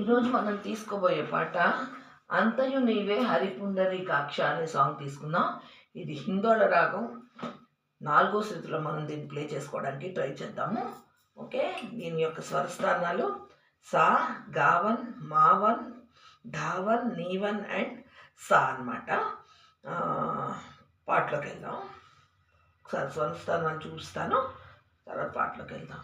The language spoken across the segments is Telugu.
ఈరోజు మనం తీసుకోబోయే పాట అంతయు నీవే హరిపుండరి కాక్ష అనే సాంగ్ తీసుకుందాం. ఇది హిందోళ రాగం. నాలుగో స్థితిలో మనం దీన్ని ప్లే చేసుకోవడానికి ట్రై చేద్దాము. ఓకే? దీని యొక్క స్వరస్థానాలు సా గావన్ మావన్ ధావన్ నీవన్ అండ్ సా అనమాట పాటలోకి వెళ్దాం. ఒకసారి స్వరస్థానాలు చూస్తాను. తర్వాత పాటలోకి వెళ్దాం.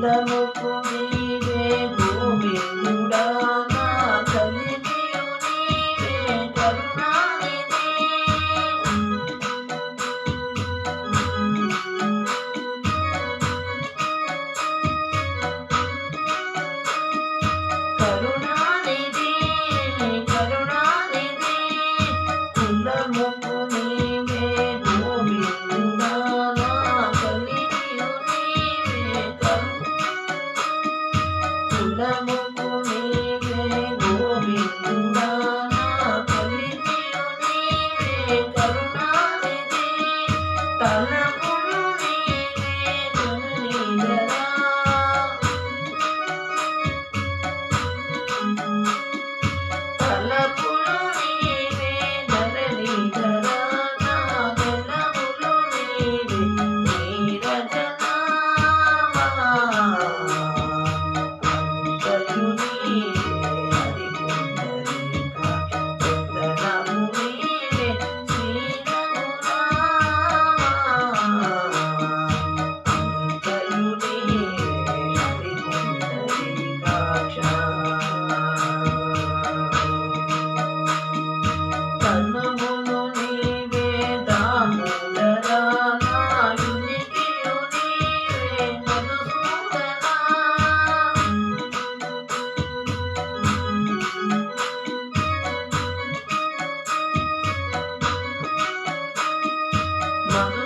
కులముకు my